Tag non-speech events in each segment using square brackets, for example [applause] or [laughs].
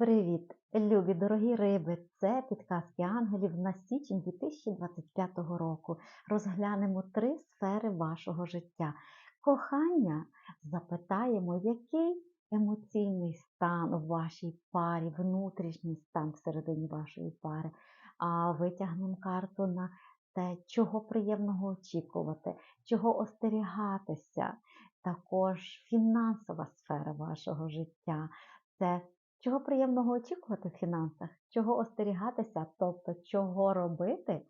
Привіт, любі дорогі риби! Це підказки ангелів на січень 2025 року. Розглянемо три сфери вашого життя. Кохання запитаємо, який емоційний стан у вашій парі, внутрішній стан всередині вашої пари. А витягнемо карту на те, чого приємного очікувати, чого остерігатися. Також фінансова сфера вашого життя. Це Чого приємного очікувати в фінансах, чого остерігатися, тобто чого робити,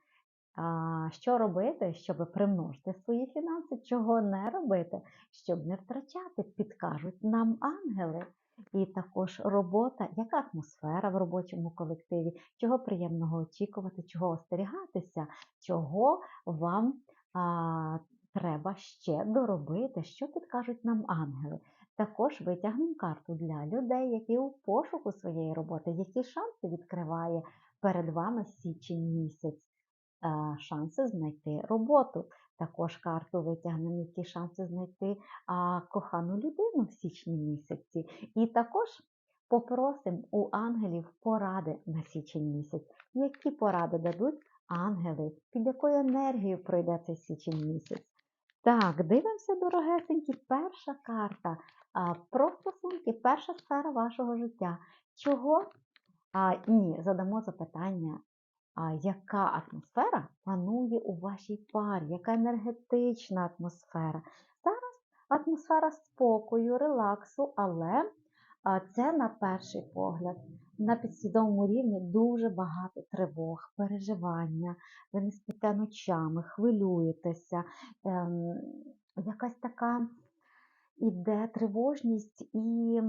що робити, щоб примножити свої фінанси, чого не робити, щоб не втрачати, підкажуть нам ангели. І також робота, яка атмосфера в робочому колективі, чого приємного очікувати, чого остерігатися, чого вам а, треба ще доробити, що підкажуть нам ангели. Також витягнемо карту для людей, які у пошуку своєї роботи, які шанси відкриває перед вами січень місяць, е, шанси знайти роботу. Також карту витягнемо, які шанси знайти кохану людину в січні місяці. І також попросимо у ангелів поради на січень місяць. Які поради дадуть ангели, під якою енергією пройде цей січень місяць? Так, дивимося, дорогесенькі, перша карта а, про стосунки, перша сфера вашого життя. Чого? А, Ні, задамо запитання, а, яка атмосфера панує у вашій парі, яка енергетична атмосфера? Зараз атмосфера спокою, релаксу, але а, це на перший погляд. На підсвідомому рівні дуже багато тривог, переживання, ви не спите ночами, хвилюєтеся, ем, якась така іде тривожність і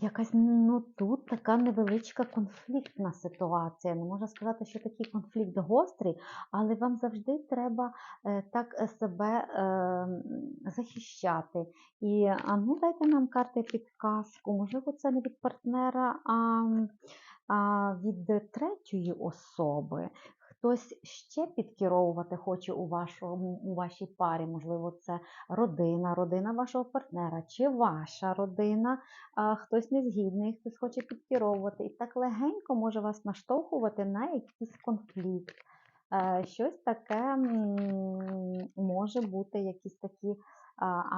якась ну, тут така невеличка конфліктна ситуація. Не можна сказати, що такий конфлікт гострий, але вам завжди треба е, так е, себе е, захищати. І а ну дайте нам карти підказку. Можливо, це не від партнера, а, а від третьої особи хтось ще підкеровувати хоче у вашому, у вашій парі, можливо, це родина, родина вашого партнера, чи ваша родина, хтось незгідний, хтось хоче підкеровувати. І так легенько може вас наштовхувати на якийсь конфлікт. Е, щось таке може бути якісь такі.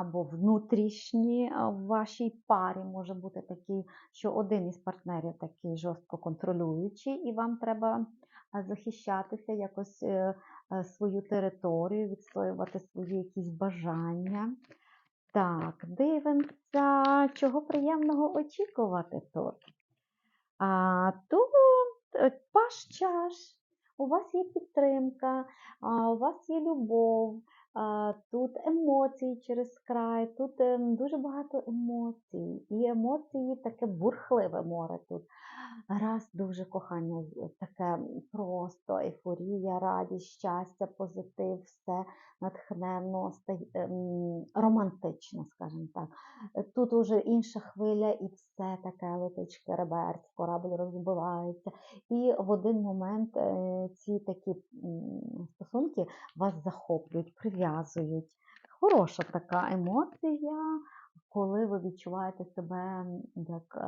Або внутрішні в вашій парі може бути такий, що один із партнерів такий жорстко контролюючий, і вам треба захищатися, якось е, е, свою територію, відстоювати свої якісь бажання. Так, дивимося, чого приємного очікувати тут. А Тут е, паш чаш, у вас є підтримка, у вас є любов, Тут емоції через край, тут ем, дуже багато емоцій. І емоції таке бурхливе море тут. Раз дуже кохання, таке просто ейфорія, радість, щастя, позитив, все натхненно, ем, романтично, скажімо так. Тут уже інша хвиля, і все таке летить реберць, корабль розбивається. І в один момент е, ці такі стосунки вас захоплюють, прив'язують. Хороша така емоція, коли ви відчуваєте себе як е,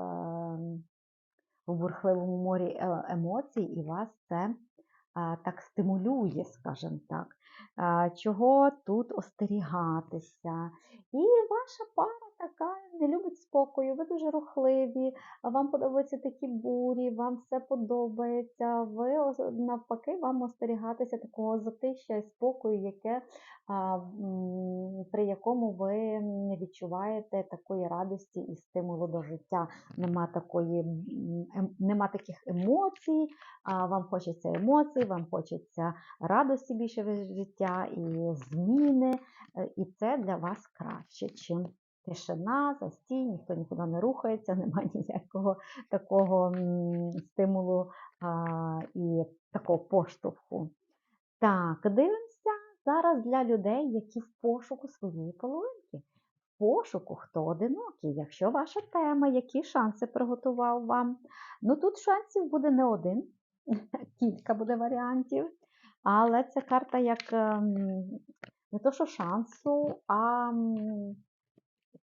в бурхливому морі е, емоцій, і вас це так стимулює, скажімо так, чого тут остерігатися. І ваша пара така не любить спокою, ви дуже рухливі, вам подобаються такі бурі, вам все подобається. Ви навпаки, вам остерігатися такого затища і спокою, яке, при якому ви не відчуваєте такої радості і стимулу до життя. Нема такої, ем, нема таких емоцій, вам хочеться емоцій, вам хочеться радості більше від життя і зміни. Е, і це для вас краще, чим тишина, застій, ніхто нікуди не рухається, [laughs] немає ніякого такого стимулу а, і такого поштовху. Так, дивимося зараз для людей, які в пошуку своєї половинки. Пошуку, хто одинокий. Якщо ваша тема, які шанси приготував вам. Ну тут шансів буде не один, [laughs] кілька буде варіантів. Але це карта як ем, не то, що шансу, а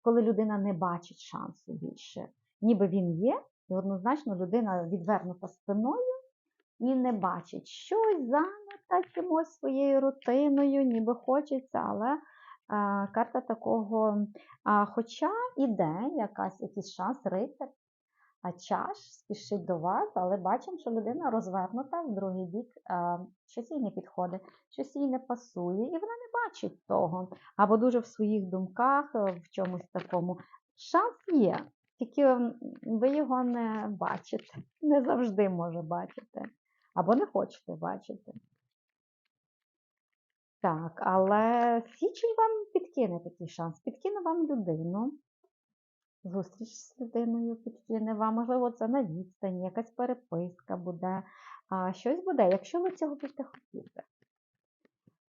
коли людина не бачить шансу більше. Ніби він є, і однозначно людина відвернута спиною і не бачить щось зайнята чимось своєю рутиною, ніби хочеться, але а, карта такого, хоча іде якась, якийсь шанс, рицар, а чаш спішить до вас, але бачимо, що людина розвернута в другий бік, щось їй не підходить, щось їй не пасує, і вона не бачить того. Або дуже в своїх думках, е, в чомусь такому. Шанс є, тільки ви його не бачите, [laughs] не завжди може бачити, або не хочете бачити. Так, але січень вам підкине такий шанс, підкине вам людину, зустріч з людиною підкине можливо, це на відстані, якась переписка буде, а, щось буде, якщо ви цього будете хотіти.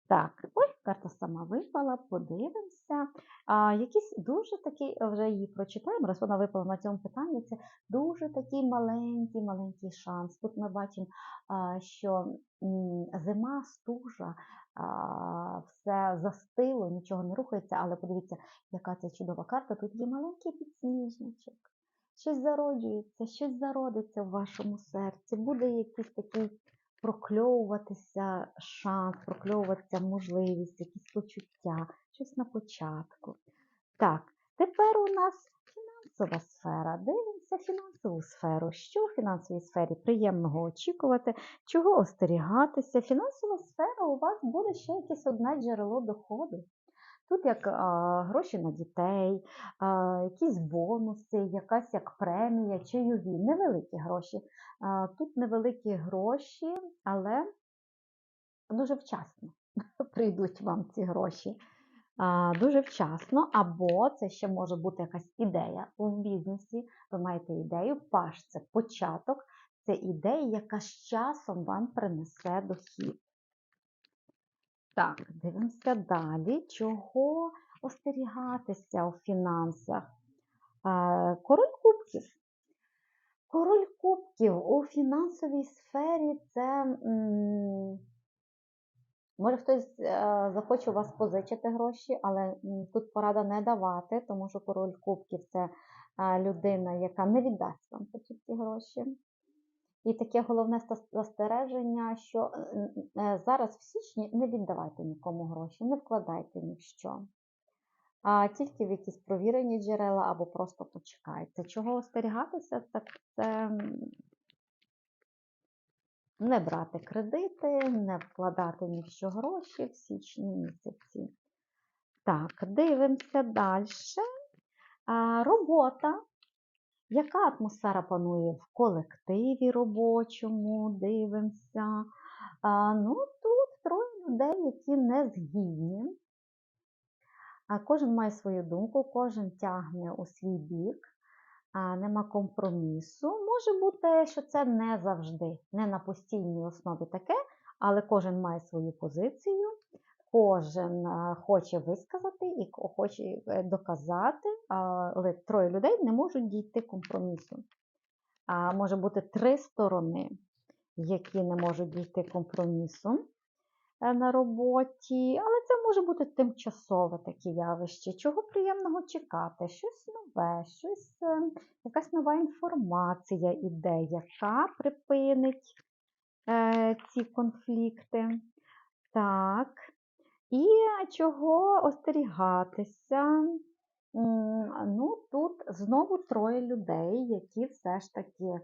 Так, ой, карта сама випала, подивимося. А, якийсь дуже такий, вже її прочитаємо, раз вона випала на цьому питанні, це дуже такий маленький, маленький шанс. Тут ми бачимо, а, що зима, стужа, а, все застило, нічого не рухається, але подивіться, яка це чудова карта. Тут є маленький підсніжничок. Щось зароджується, щось зародиться в вашому серці. Буде якийсь такий прокльовуватися шанс, прокльовуватися можливість, якісь почуття, щось на початку. Так, тепер у нас фінансова сфера. Дивимося фінансову сферу. Що в фінансовій сфері приємного очікувати, чого остерігатися. Фінансова сфера у вас буде ще якесь одне джерело доходу. Тут як а, гроші на дітей, а, якісь бонуси, якась як премія, чайові, невеликі гроші. А, тут невеликі гроші, але дуже вчасно [laughs] прийдуть вам ці гроші. А, дуже вчасно, або це ще може бути якась ідея в бізнесі. Ви маєте ідею, паш це початок, це ідея, яка з часом вам принесе дохід. Так, дивимося далі. Чого остерігатися у фінансах? Король кубків. Король кубків у фінансовій сфері це може хтось е, захоче у вас позичити гроші, але тут порада не давати, тому що король кубків це людина, яка не віддасть вам ці гроші. І таке головне застереження, що е, е, зараз в січні не віддавайте нікому гроші, не вкладайте ні в що. А тільки в якісь провірені джерела або просто почекайте. Чого остерігатися, так це не брати кредити, не вкладати ні в що гроші в січні місяці. Так, дивимося далі. Робота. Яка атмосфера панує в колективі робочому? Дивимося. А, ну, тут троє людей, які не згідні. А кожен має свою думку, кожен тягне у свій бік, а, нема компромісу. Може бути, що це не завжди, не на постійній основі таке, але кожен має свою позицію, кожен хоче висказати і хоче е, доказати, але троє людей не можуть дійти компромісу. А, може бути три сторони, які не можуть дійти компромісу е, на роботі, але це може бути тимчасове таке явище. Чого приємного чекати? Щось нове, щось, е, якась нова інформація іде, яка припинить е, ці конфлікти. Так. І чого остерігатися? Ну, тут знову троє людей, які все ж таки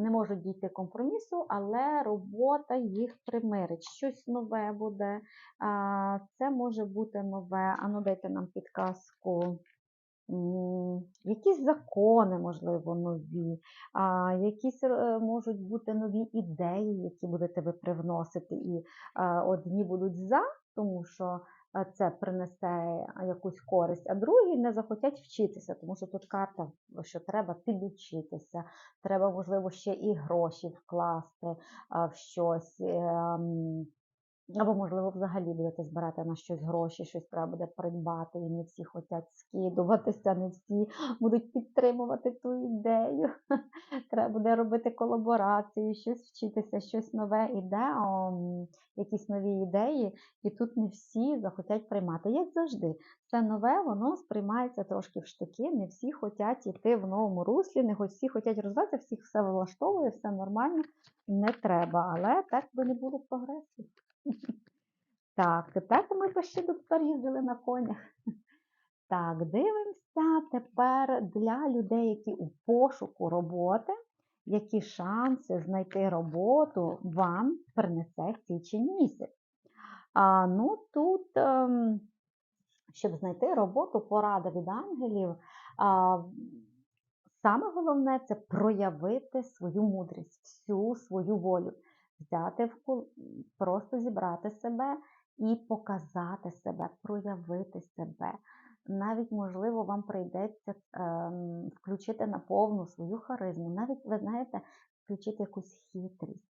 не можуть дійти компромісу, але робота їх примирить. Щось нове буде. Це може бути нове. Ану, дайте нам підказку. Якісь закони, можливо, нові, а, якісь е, можуть бути нові ідеї, які будете ви привносити, і е, одні будуть за, тому що е, це принесе якусь користь, а другі не захотять вчитися, тому що тут карта, що треба підучитися, треба, можливо, ще і гроші вкласти в щось. Або, можливо, взагалі будете збирати на щось гроші, щось треба буде придбати, і не всі хочуть скидуватися, не всі будуть підтримувати ту ідею. [laughs] Треба буде робити колаборації, щось вчитися, щось нове іде, якісь нові ідеї, і тут не всі захотять приймати. Як завжди, все нове, воно сприймається трошки в штуки, не всі хочуть йти в новому руслі, не всі хочуть розвиватися, всіх все влаштовує, все нормально, не треба. Але так би не було прогресу. Так, тепер ми ще тепер їздили на конях. Так, дивимося тепер для людей, які у пошуку роботи, які шанси знайти роботу вам принесе січень місяць. А, ну тут, ем, щоб знайти роботу, порада від ангелів. А, саме головне це проявити свою мудрість, всю свою волю взяти в кул... просто зібрати себе і показати себе, проявити себе. Навіть, можливо, вам прийдеться ем, включити на повну свою харизму. Навіть, ви знаєте, включити якусь хитрість.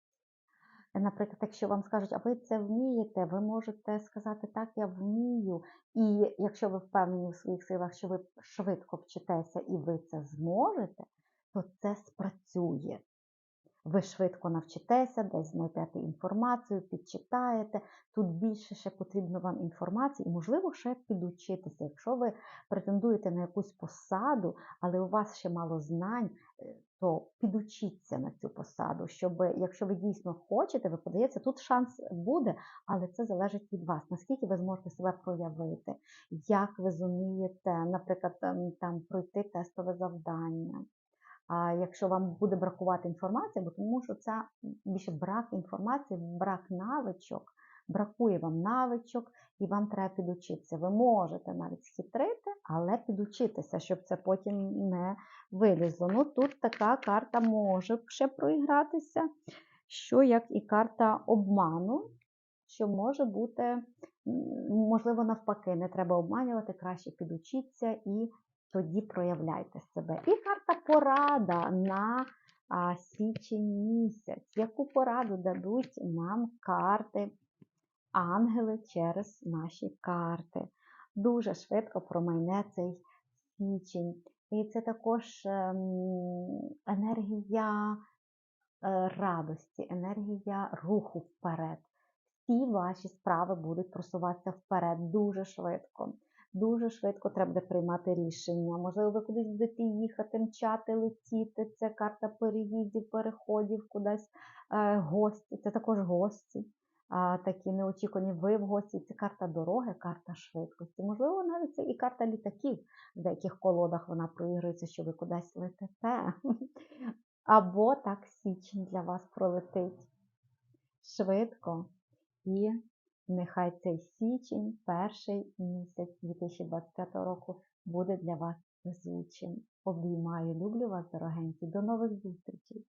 Наприклад, якщо вам скажуть, а ви це вмієте, ви можете сказати, так, я вмію. І якщо ви впевнені в своїх силах, що ви швидко вчитеся і ви це зможете, то це спрацює. Ви швидко навчитеся, десь знайдете інформацію, підчитаєте. Тут більше ще потрібно вам інформації і, можливо, ще підучитися. Якщо ви претендуєте на якусь посаду, але у вас ще мало знань, е, то підучіться на цю посаду, щоб, якщо ви дійсно хочете, ви подаєте, тут шанс буде, але це залежить від вас, наскільки ви зможете себе проявити, як ви зумієте, наприклад, ем, там пройти тестове завдання. Якщо вам буде бракувати інформації, бо тому що це більше брак інформації, брак навичок, бракує вам навичок, і вам треба підучитися. Ви можете навіть схитрити, але підучитися, щоб це потім не вилізло. Ну тут така карта може ще проігратися, що як і карта обману, що може бути, можливо, навпаки, не треба обманювати, краще підучитися і тоді проявляйте себе. І карта порада на січень місяць. Яку пораду дадуть нам карти, ангели через наші карти? Дуже швидко промайне цей січень. І це також ем, енергія е, радості, енергія руху вперед. Всі ваші справи будуть просуватися вперед дуже швидко. Дуже швидко треба буде приймати рішення. Можливо, ви кудись будете їхати, мчати, летіти. Це карта переїздів, переходів, кудись е, гості. Це також гості. Такі неочікувані ви в гості. Це карта дороги, карта швидкості. Можливо, навіть це і карта літаків. В деяких колодах вона проігрується, що ви кудись летите. [laughs] Або так січень для вас пролетить швидко і Нехай цей січень, перший місяць 2025 року, буде для вас везучим. Обіймаю, люблю вас, дорогенькі. До нових зустрічей!